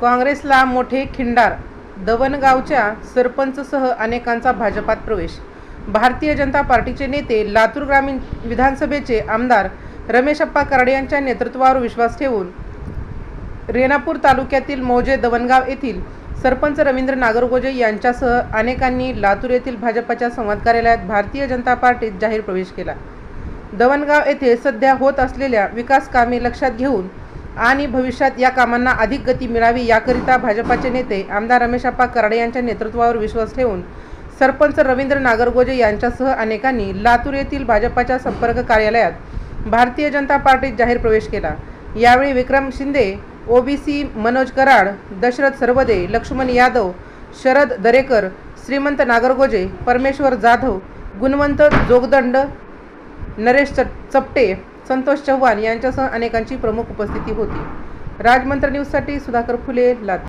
काँग्रेसला मोठे खिंडार दवणगावच्या सरपंचसह अनेकांचा भाजपात प्रवेश. भारतीय जनता पार्टीचे नेते लातूर ग्रामीण विधानसभेचे आमदार रमेशप्पा कराडे यांच्या नेतृत्वावर विश्वास ठेवून रेणापूर तालुक्यातील मौजे दवणगाव येथील सरपंच रवींद्र नागरगोजे यांच्यासह अनेकांनी लातूर येथील भाजपाच्या संवाद कार्यालयात भारतीय जनता पार्टीत जाहीर प्रवेश केला. दवणगाव येथे सध्या होत असलेल्या विकास कामे लक्षात घेऊन आणि भविष्यात या कामांना अधिक गती मिळावी याकरिता भाजपाचे नेते आमदार रमेशप्पा कराडे यांच्या नेतृत्वावर विश्वास ठेवून सरपंच रवींद्र नागरगोजे यांच्यासह अनेकांनी लातूर येथील भाजपाच्या संपर्क कार्यालयात भारतीय जनता पार्टीत जाहीर प्रवेश केला. यावेळी विक्रम शिंदे ओबीसी मनोज कराड दशरथ सरवदे लक्ष्मण यादव शरद दरेकर श्रीमंत नागरगोजे परमेश्वर जाधव गुणवंत जोगदंड नरेश चट- चपटे संतोष चव्हाण यांच्यासह अनेकांची प्रमुख उपस्थिती होती. राजमंत्र न्यूजसाठी सुधाकर फुले लातूर.